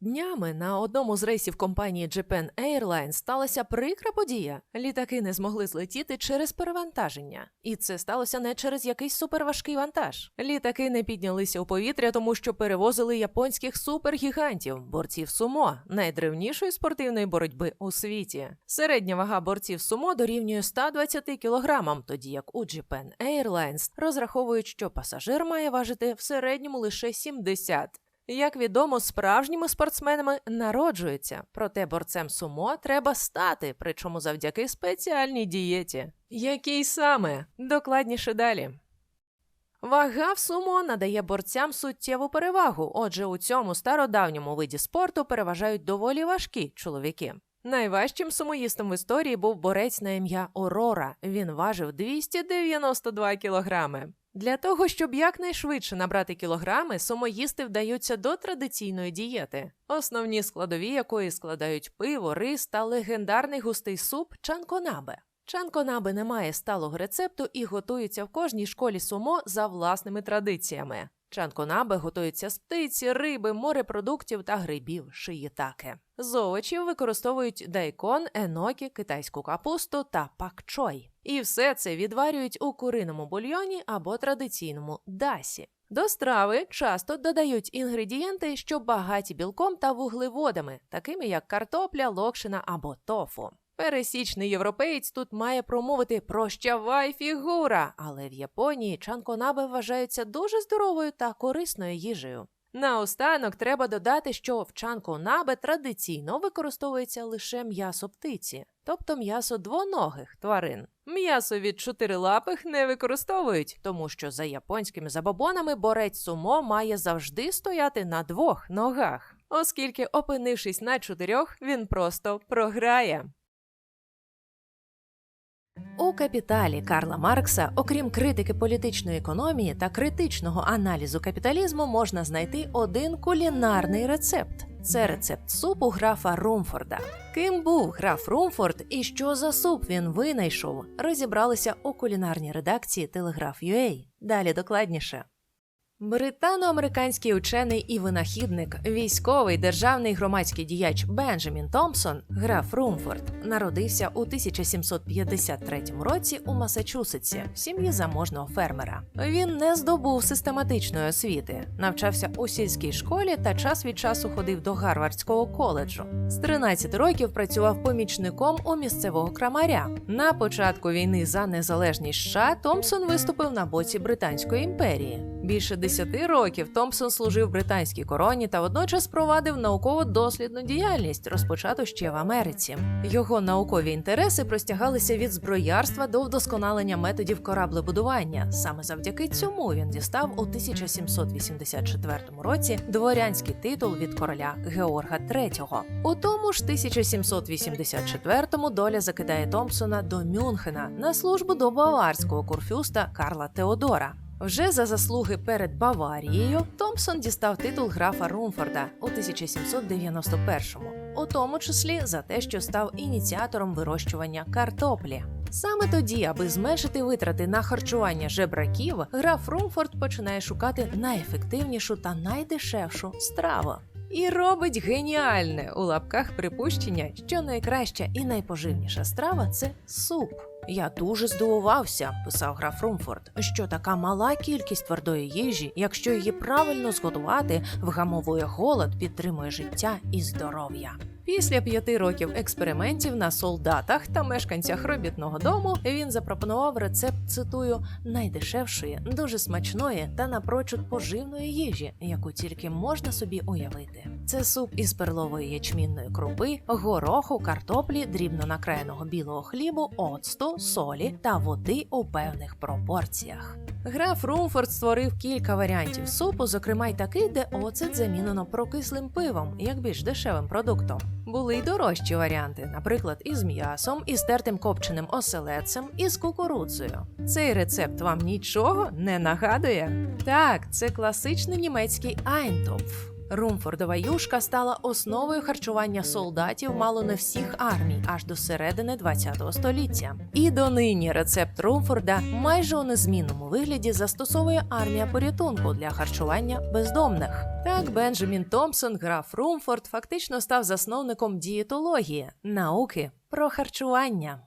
Днями на одному з рейсів компанії Japan Airlines сталася прикра подія. Літаки не змогли злетіти через перевантаження. І це сталося не через якийсь суперважкий вантаж. Літаки не піднялися у повітря, тому що перевозили японських супергігантів, борців сумо, найдревнішої спортивної боротьби у світі. Середня вага борців сумо дорівнює 120 кілограмам, тоді як у Japan Airlines розраховують, що пасажир має важити в середньому лише 70. Як відомо, справжніми спортсменами народжуються, проте борцем сумо треба стати, причому завдяки спеціальній дієті. Який саме? Докладніше далі. Вага в сумо надає борцям суттєву перевагу, отже, у цьому стародавньому виді спорту переважають доволі важкі чоловіки. Найважчим сумоїстом в історії був борець на ім'я Орора. Він важив 292 кілограми. Для того, щоб якнайшвидше набрати кілограми, сумоїсти вдаються до традиційної дієти, основні складові якої складають пиво, рис та легендарний густий суп чанконабе. Чанконабе не має сталого рецепту і готується в кожній школі сумо за власними традиціями. Чанконабе готується з птиці, риби, морепродуктів та грибів шиїтаке. З овочів використовують дайкон, енокі, китайську капусту та пакчой. І все це відварюють у куриному бульйоні або традиційному дасі. До страви часто додають інгредієнти, що багаті білком та вуглеводами, такими як картопля, локшина або тофу. Пересічний європеєць тут має промовити прощавай фігура, але в Японії чанконабе вважається дуже здоровою та корисною їжею. Наостанок треба додати, що в чанконабе традиційно використовується лише м'ясо птиці, тобто м'ясо двоногих тварин. М'ясо від чотирилапих не використовують, тому що за японськими забобонами борець сумо має завжди стояти на двох ногах, оскільки, опинившись на чотирьох, він просто програє. У капіталі Карла Маркса, окрім критики політичної економії та критичного аналізу капіталізму, можна знайти один кулінарний рецепт. Це рецепт супу графа Румфорда. Ким був граф Румфорд і що за суп він винайшов, розібралися у кулінарній редакції Телеграф.UA. Далі докладніше. Британо-американський учений і винахідник, військовий державний громадський діяч Бенджамін Томпсон, граф Румфорд, народився у 1753 році у Масачусетсі в сім'ї заможного фермера. Він не здобув систематичної освіти, навчався у сільській школі та час від часу ходив до Гарвардського коледжу. З 13 років працював помічником у місцевого крамаря. На початку війни за незалежність США Томпсон виступив на боці Британської імперії. Більше 10 років Томпсон служив британській короні та водночас провадив науково-дослідну діяльність, розпочату ще в Америці. Його наукові інтереси простягалися від зброярства до вдосконалення методів кораблебудування. Саме завдяки цьому він дістав у 1784 році дворянський титул від короля Георга III. У тому ж 1784-му доля закидає Томпсона до Мюнхена на службу до баварського курфюста Карла Теодора. Вже за заслуги перед Баварією Томпсон дістав титул графа Румфорда у 1791-му, у тому числі за те, що став ініціатором вирощування картоплі. Саме тоді, аби зменшити витрати на харчування жебраків, граф Румфорд починає шукати найефективнішу та найдешевшу страву. І робить геніальне у лапках припущення, що найкраща і найпоживніша страва це суп. Я дуже здивувався, писав граф Румфорд, що така мала кількість твердої їжі, якщо її правильно зготувати, вгамовує голод, підтримує життя і здоров'я. Після п'яти років експериментів на солдатах та мешканцях робітного дому він запропонував рецепт, цитую, найдешевшої, дуже смачної та напрочуд поживної їжі, яку тільки можна собі уявити. Це суп із перлової ячмінної крупи, гороху, картоплі, дрібно накраєного білого хлібу, оцту, солі та води у певних пропорціях. Граф Румфорд створив кілька варіантів супу, зокрема й такий, де оцет замінено прокислим пивом, як більш дешевим продуктом. Були й дорожчі варіанти, наприклад, із м'ясом, із тертим копченим оселедцем, із кукурудзою. Цей рецепт вам нічого не нагадує? Так, це класичний німецький Айнтопф. Румфордова юшка стала основою харчування солдатів мало не всіх армій аж до середини ХХ століття. І донині рецепт Румфорда майже у незмінному вигляді застосовує армія порятунку для харчування бездомних. Так Бенджамін Томпсон, граф Румфорд, фактично став засновником дієтології науки про харчування.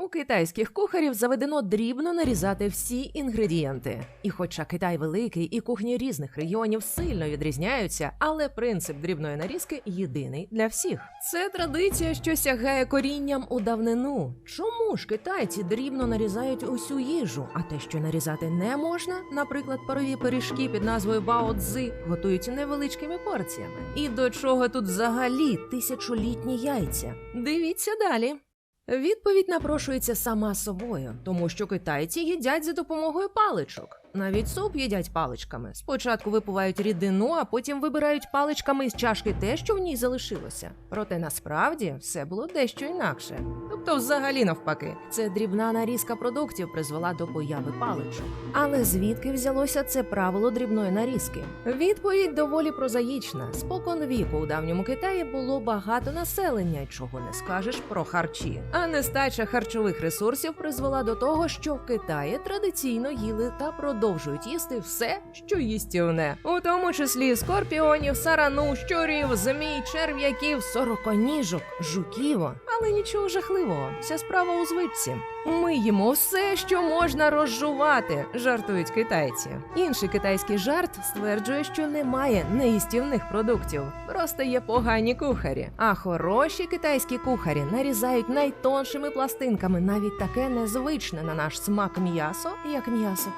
У китайських кухарів заведено дрібно нарізати всі інгредієнти. І хоча Китай великий і кухні різних регіонів сильно відрізняються, але принцип дрібної нарізки єдиний для всіх. Це традиція, що сягає корінням у давнину. Чому ж китайці дрібно нарізають усю їжу, а те, що нарізати не можна, наприклад, парові пиріжки під назвою Бао Цзи, готують невеличкими порціями. І до чого тут взагалі тисячолітні яйця? Дивіться далі. Відповідь напрошується сама собою, тому що китайці їдять за допомогою паличок. Навіть суп їдять паличками. Спочатку випивають рідину, а потім вибирають паличками із чашки те, що в ній залишилося. Проте насправді все було дещо інакше. Тобто, взагалі навпаки, це дрібна нарізка продуктів призвела до появи паличок. Але звідки взялося це правило дрібної нарізки? Відповідь доволі прозаїчна. Спокон віку у давньому Китаї було багато населення, чого не скажеш про харчі. А нестача харчових ресурсів призвела до того, що в Китаї традиційно їли та продовжують їсти все, що їстівне, у тому числі скорпіонів, сарану, щурів, змій, черв'яків, сороконіжок, жуків. Але нічого жахливого, вся справа у звичці. Ми їмо все, що можна розжувати, жартують китайці. Інший китайський жарт стверджує, що немає неїстівних продуктів, просто є погані кухарі. А хороші китайські кухарі нарізають найтоншими пластинками навіть таке незвичне на наш смак м'ясо, як м'ясо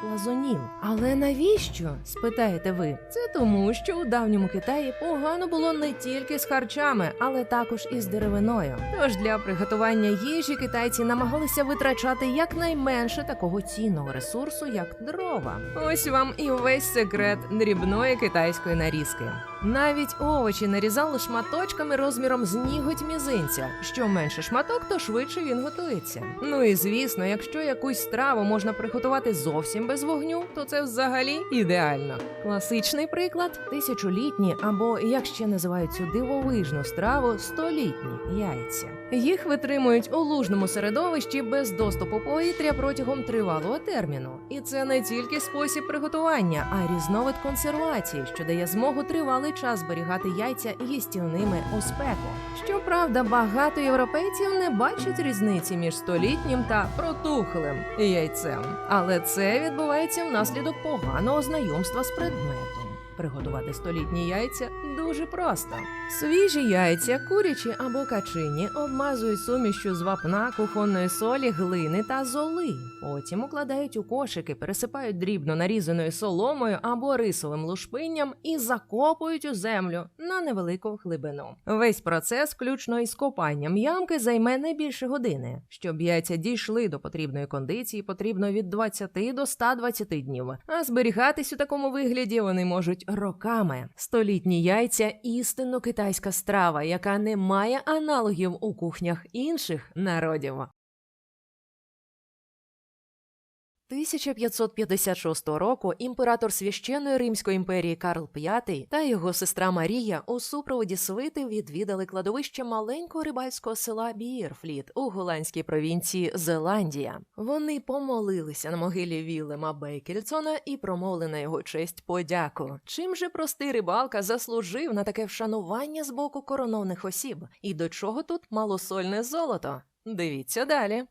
плазунів. Але навіщо? спитаєте ви? Це тому, що у давньому Китаї погано було не тільки з харчами, але також і з деревиною. Тож для приготування їжі китайці намагалися витрачати якнайменше такого цінного ресурсу, як дрова. Ось вам і весь секрет дрібної китайської нарізки. Навіть овочі нарізали шматочками розміром з ніготь мізинця. Що менше шматок, то швидше він готується. Ну і звісно, якщо якусь страву можна приготувати зовсім без вогню, то це взагалі ідеально. Класичний приклад тисячолітні або як ще називають цю дивовижну страву столітні яйця. Їх витримують у лужному середовищі без доступу повітря протягом тривалого терміну. І це не тільки спосіб приготування, а й різновид консервації, що дає змогу тривалий час зберігати яйця їстівними у спеку. Щоправда, багато європейців не бачать різниці між столітнім та протухлим яйцем, але це відбувається внаслідок поганого знайомства з предметом. Приготувати столітні яйця дуже просто. Свіжі яйця, курячі або качині, обмазують сумішю з вапна, кухонної солі, глини та золи. Потім укладають у кошики, пересипають дрібно нарізаною соломою або рисовим лушпинням і закопують у землю на невелику глибину. Весь процес, включно із копанням ямки, займе не більше години. Щоб яйця дійшли до потрібної кондиції, потрібно від 20 до 120 днів. А зберігатись у такому вигляді вони можуть роками. Столітні яйця істинно китайська страва, яка не має аналогів у кухнях інших народів. 1556 року імператор священної Римської імперії Карл V та його сестра Марія у супроводі свити відвідали кладовище маленького рибальського села Бірфліт у голландській провінції Зеландія. Вони помолилися на могилі Вілема Бейкельсона і промовили на його честь подяку. Чим же простий рибалка заслужив на таке вшанування з боку коронованих осіб? І до чого тут малосольне золото? Дивіться далі.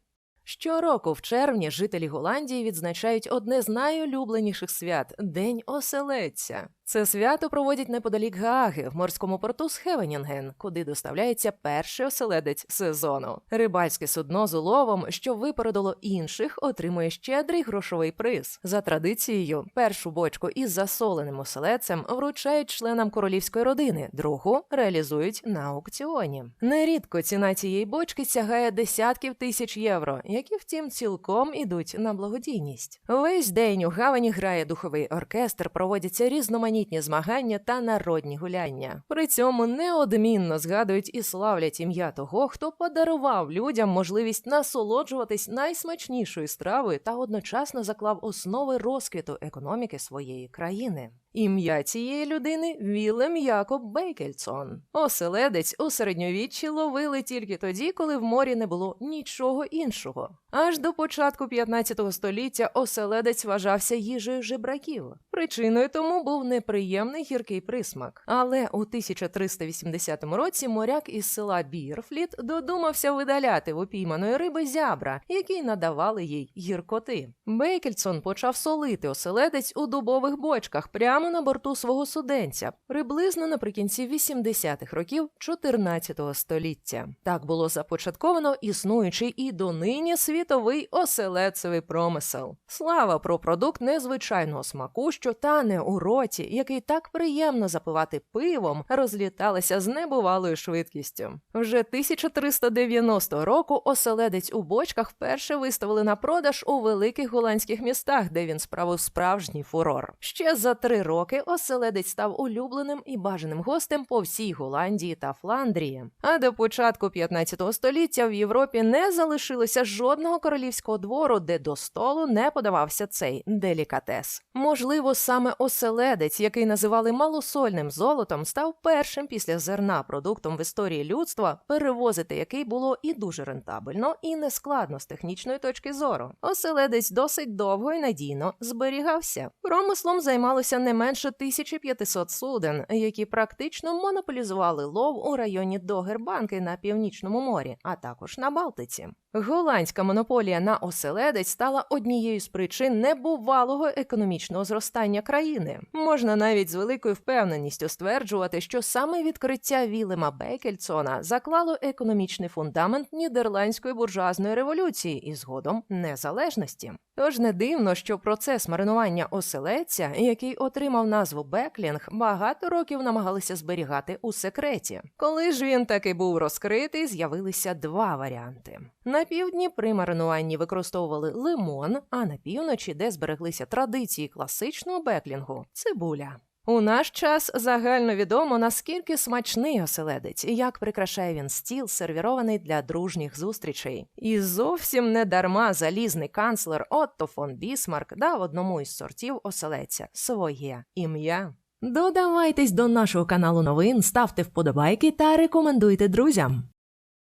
Щороку в червні жителі Голландії відзначають одне з найулюбленіших свят День оселедця. Це свято проводять неподалік Гааги в морському порту Схевенінген, куди доставляється перший оселедець сезону. Рибальське судно з уловом, що випередило інших, отримує щедрий грошовий приз. За традицією, першу бочку із засоленим оселедцем вручають членам королівської родини, другу реалізують на аукціоні. Нерідко ціна цієї бочки сягає десятків тисяч євро, які, втім, цілком ідуть на благодійність. Весь день у гавані грає духовий оркестр, проводяться різноманітні різноманітні змагання та народні гуляння. При цьому неодмінно згадують і славлять ім'я того, хто подарував людям можливість насолоджуватись найсмачнішою стравою та одночасно заклав основи розквіту економіки своєї країни. Ім'я цієї людини Вілем Якоб Бейкельсон. Оселедець у середньовіччі ловили тільки тоді, коли в морі не було нічого іншого. Аж до початку 15 століття оселедець вважався їжею жебраків. Причиною тому був неприємний гіркий присмак. Але у 1380 році моряк із села Бірфліт додумався видаляти в упійманої риби зябра, які надавали їй гіркоти. Бейкельсон почав солити оселедець у дубових бочках прямо на борту свого суденця, приблизно наприкінці 80-х років 14 століття. Так було започатковано існуючий і донині світовий оселедцевий промисел. Слава про продукт незвичайного смаку, що тане у роті, який так приємно запивати пивом, розліталася з небувалою швидкістю. Вже 1390 року оселедець у бочках вперше виставили на продаж у великих голландських містах, де він справив справжній фурор. Ще за три роки оселедець став улюбленим і бажаним гостем по всій Голландії та Фландрії. А до початку 15 століття в Європі не залишилося жодного королівського двору, де до столу не подавався цей делікатес. Можливо, саме оселедець, який називали малосольним золотом, став першим після зерна продуктом в історії людства, перевозити який було і дуже рентабельно, і нескладно з технічної точки зору. Оселедець досить довго і надійно зберігався. Промислом займалося не 1500 суден, які практично монополізували лов у районі Догербанки на північному морі, а також на Балтиці. Голландська монополія на оселедець стала однією з причин небувалого економічного зростання країни. Можна навіть з великою впевненістю стверджувати, що саме відкриття Вілема Бекельцона заклало економічний фундамент нідерландської буржуазної революції і згодом незалежності. Тож не дивно, що процес маринування оселедця, який отримав назву Беклінг, багато років намагалися зберігати у секреті. Коли ж він таки був розкритий, з'явилися два варіанти. На півдні при маринуванні використовували лимон, а на півночі, де збереглися традиції класичного беклінгу, цибуля. У наш час загально відомо, наскільки смачний оселедець і як прикрашає він стіл, сервірований для дружніх зустрічей. І зовсім не дарма залізний канцлер Отто фон Бісмарк дав одному із сортів оселедця своє ім'я. Додавайтесь до нашого каналу новин, ставте вподобайки та рекомендуйте друзям.